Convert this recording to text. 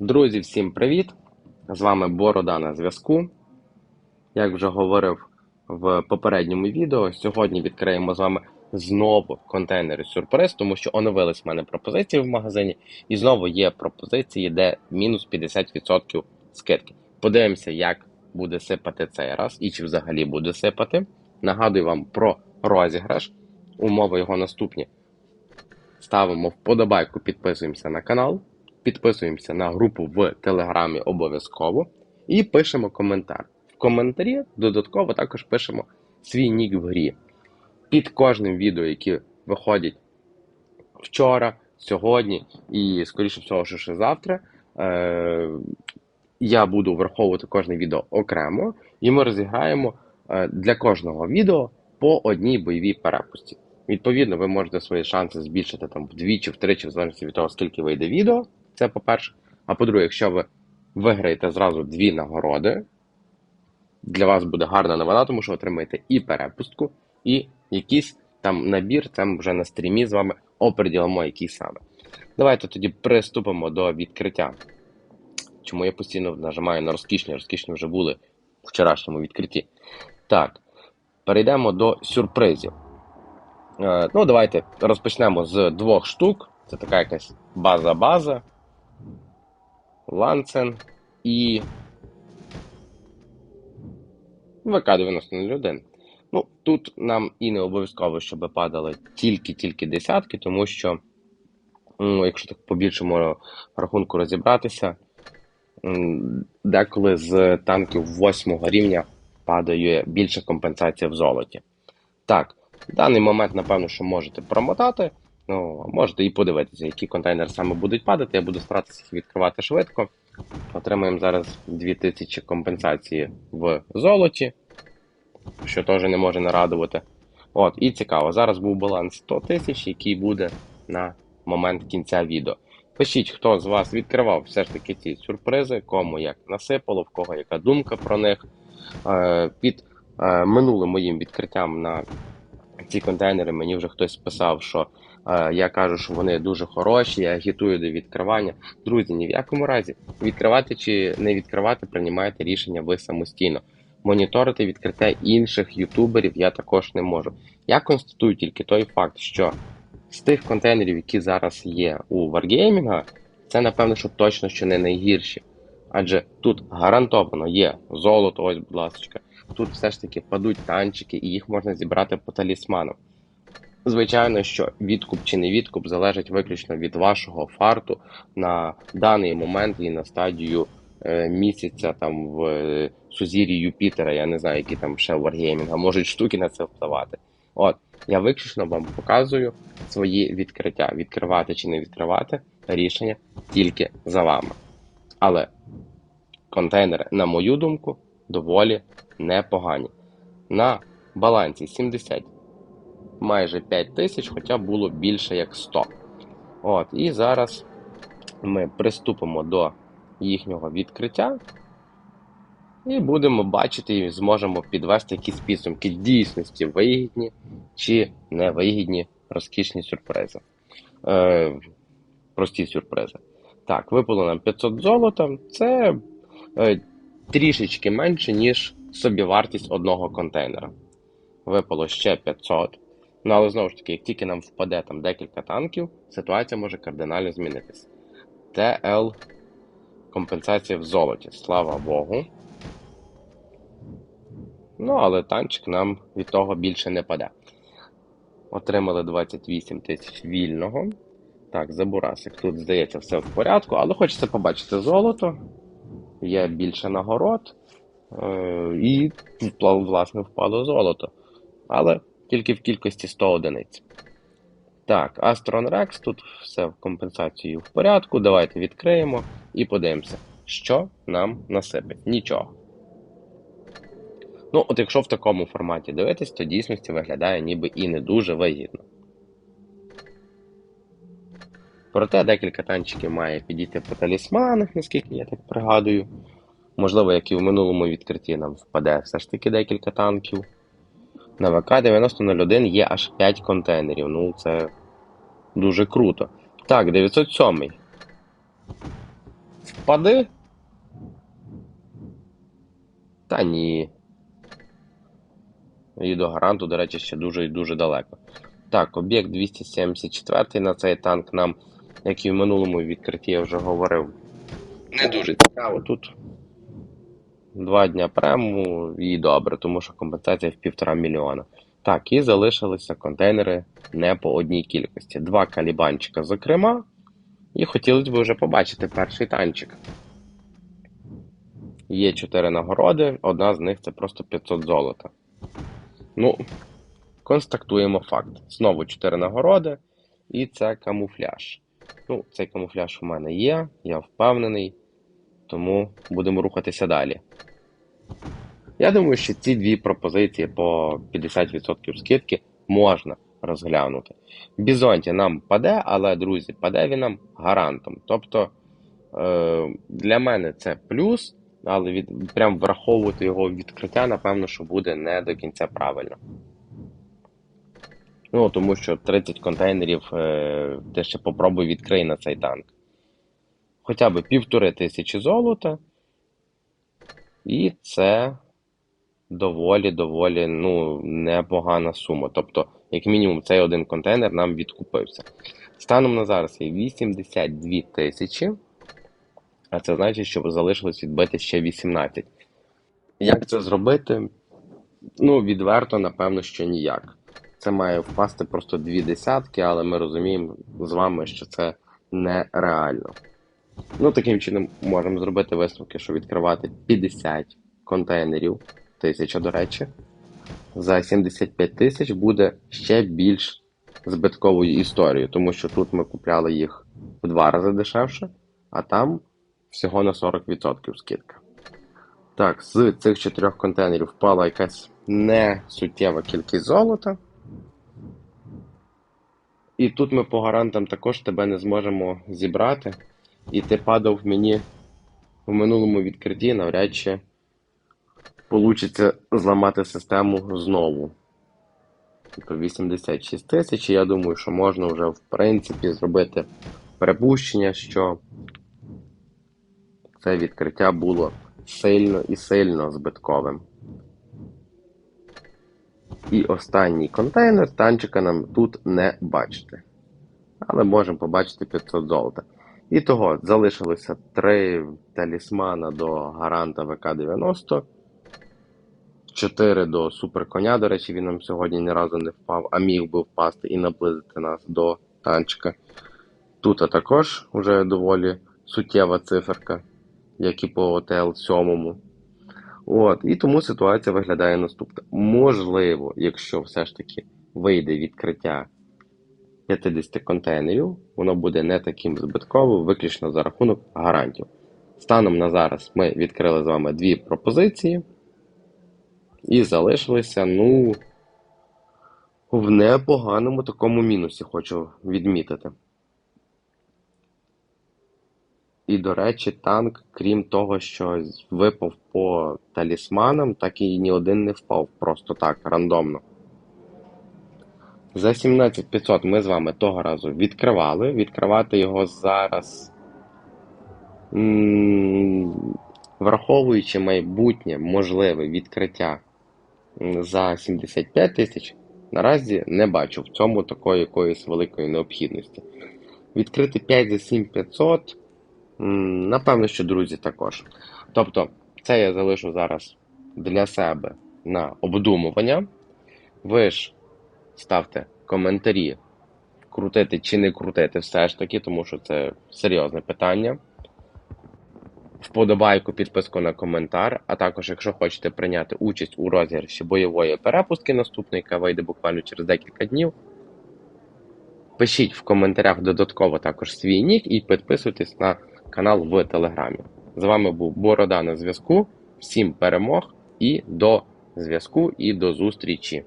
Друзі, всім привіт! З вами Борода на зв'язку. Як вже говорив в попередньому відео, сьогодні відкриємо з вами знову контейнери сюрприз, тому що оновились в мене пропозиції в магазині, і знову є пропозиції, де мінус 50% скидки. Подивимося, як буде сипати цей раз і чи взагалі буде сипати. Нагадую вам про розіграш. Умови його наступні. Ставимо вподобайку, підписуємося на канал. Підписуємося на групу в Телеграмі обов'язково і пишемо коментар. В коментарі додатково також пишемо свій нік в грі. Під кожним відео, які виходять вчора, сьогодні і, скоріше всього, що ще завтра, е- я буду враховувати кожне відео окремо, і ми розіграємо е для кожного відео по одній бойовій перепусті. Відповідно, ви можете свої шанси збільшити там вдвічі, втричі, в залежності від того, скільки вийде відео. Це по-перше. А по-друге, якщо ви виграєте зразу дві нагороди, для вас буде гарна новина, тому що отримаєте і перепустку, і якийсь там набір. Це вже на стрімі з вами оприділимо, який саме. Давайте тоді приступимо до відкриття. Чому я постійно нажимаю на розкішні, розкішні вже були в вчорашньому відкритті. Так, перейдемо до сюрпризів. Е, ну, давайте розпочнемо з двох штук. Це така якась база-база. Ланцен і ВК-9001. Ну, тут нам і не обов'язково, щоб падали тільки-тільки десятки, тому що, ну, якщо так по більшому рахунку розібратися, деколи з танків 8 рівня падає більша компенсація в золоті. Так, в даний момент, напевно, що можете промотати. Ну, можете і подивитися, які контейнери саме будуть падати. Я буду старатися їх відкривати швидко. Отримаємо зараз 2000 компенсації в золоті, що теж не може нарадувати. От, і цікаво, зараз був баланс 100 тисяч, який буде на момент кінця відео. Пишіть, хто з вас відкривав все ж таки ці сюрпризи, кому як насипало, в кого яка думка про них. Е, Під е, минулим моїм відкриттям на ці контейнери мені вже хтось писав, що е, я кажу, що вони дуже хороші, я агітую до відкривання. Друзі, ні в якому разі відкривати чи не відкривати, приймаєте рішення ви самостійно. Моніторити відкриття інших ютуберів я також не можу. Я констатую тільки той факт, що з тих контейнерів, які зараз є у Wargaming, це напевно, що точно що не найгірші. Адже тут гарантовано є золото, ось, будь ласка. Тут все ж таки падуть танчики, і їх можна зібрати по талісманам. Звичайно, що відкуп чи не відкуп залежить виключно від вашого фарту на даний момент і на стадію е, місяця там в е, сузір'ї Юпітера. Я не знаю, які там ще Wargaming, можуть штуки на це впливати. От, я виключно вам показую свої відкриття. Відкривати чи не відкривати рішення тільки за вами. Але контейнери, на мою думку, доволі непогані. На балансі 70 майже 5 тисяч, хоча було більше як 100. От, І зараз ми приступимо до їхнього відкриття. І будемо бачити і зможемо підвести якісь підсумки дійсності вигідні чи невигідні розкішні сюрпризи. Е, Прості сюрпризи. Так, випало нам 500 золота. Це е, трішечки менше, ніж собівартість одного контейнера. Випало ще 500. Ну, але знову ж таки, як тільки нам впаде там декілька танків, ситуація може кардинально змінитися. ТЛ компенсація в золоті, слава Богу. Ну, але танчик нам від того більше не паде. Отримали 28 тисяч вільного. Так, забурасик. Тут, здається, все в порядку, але хочеться побачити золото. Є більше нагород. Е, і, власне, впало золото. Але тільки в кількості 100 одиниць. Так, Astron Rex, тут все в компенсацію в порядку. Давайте відкриємо і подивимося, що нам насипить. Нічого. Ну, от якщо в такому форматі дивитись, то дійсності виглядає ніби і не дуже вигідно. Проте декілька танчиків має підійти по талісманах, наскільки я так пригадую. Можливо, як і в минулому відкритті нам впаде все ж таки декілька танків. На ВК-9001 є аж 5 контейнерів. Ну, це дуже круто. Так, 907. Впади? Та ні. І до гаранту, до речі, ще дуже і дуже далеко. Так, об'єкт 274 на цей танк нам, як і в минулому відкритті я вже говорив, не дуже цікаво. Тут два дня прему і добре, тому що компенсація в півтора мільйона. Так, і залишилися контейнери не по одній кількості. Два калібанчика, зокрема, і хотілося б вже побачити перший танчик. Є чотири нагороди, одна з них це просто 500 золота. Ну, констатуємо факт. Знову 4 нагороди, і це камуфляж. Ну, цей камуфляж у мене є, я впевнений, тому будемо рухатися далі. Я думаю, що ці дві пропозиції по 50% скидки можна розглянути. Бізонті нам паде, але, друзі, паде він нам гарантом. Тобто е, для мене це плюс, але від, прям враховувати його відкриття, напевно, що буде не до кінця правильно. Ну, тому що 30 контейнерів е, ти ще попробуй відкрий на цей танк. Хоча б півтори тисячі золота. І це доволі-доволі ну, непогана сума. Тобто, як мінімум, цей один контейнер нам відкупився. Станом на зараз є 82 тисячі, а це значить, що залишилось відбити ще 18. Як це зробити? Ну, відверто, напевно, що ніяк. Це має впасти просто дві десятки, але ми розуміємо з вами, що це нереально. Ну, таким чином можемо зробити висновки, що відкривати 50 контейнерів, тисяча, до речі, за 75 тисяч буде ще більш збитковою історією, тому що тут ми купляли їх в два рази дешевше, а там всього на 40% скидка. Так, з цих чотирьох контейнерів впала якась не суттєва кількість золота. І тут ми по гарантам також тебе не зможемо зібрати. І ти падав мені в минулому відкритті, навряд чи вийде зламати систему знову. Тобто 86 тисяч, я думаю, що можна вже в принципі зробити припущення, що це відкриття було сильно і сильно збитковим. І останній контейнер танчика нам тут не бачити. Але можемо побачити 500 золота. І того залишилося три талісмана до гаранта ВК-90. 4 до суперконя. До речі, він нам сьогодні ні разу не впав, а міг би впасти і наблизити нас до танчика. Тут також вже доволі суттєва циферка, як і по ОТЛ 7. От, І тому ситуація виглядає наступна. Можливо, якщо все ж таки вийде відкриття 50 контейнерів, воно буде не таким збитковим, виключно за рахунок гарантів. Станом на зараз ми відкрили з вами дві пропозиції. І залишилися, ну, в непоганому такому мінусі, хочу відмітити. І, до речі, танк, крім того, що випав по талісманам, так і ні один не впав просто так, рандомно. За 17500 ми з вами того разу відкривали. Відкривати його зараз, враховуючи майбутнє можливе відкриття за 75 тисяч, наразі не бачу в цьому такої якоїсь великої необхідності. Відкрити 5 за 7500 Напевно, що друзі також. Тобто, це я залишу зараз для себе на обдумування. Ви ж ставте коментарі, крутити чи не крутити все ж таки, тому що це серйозне питання. Вподобайку, підписку на коментар, а також, якщо хочете прийняти участь у розіграші бойової перепустки наступної, яка вийде буквально через декілька днів. Пишіть в коментарях додатково також свій нік і підписуйтесь на канал в Телеграмі. З вами був Борода на зв'язку. Всім перемог і до зв'язку, і до зустрічі!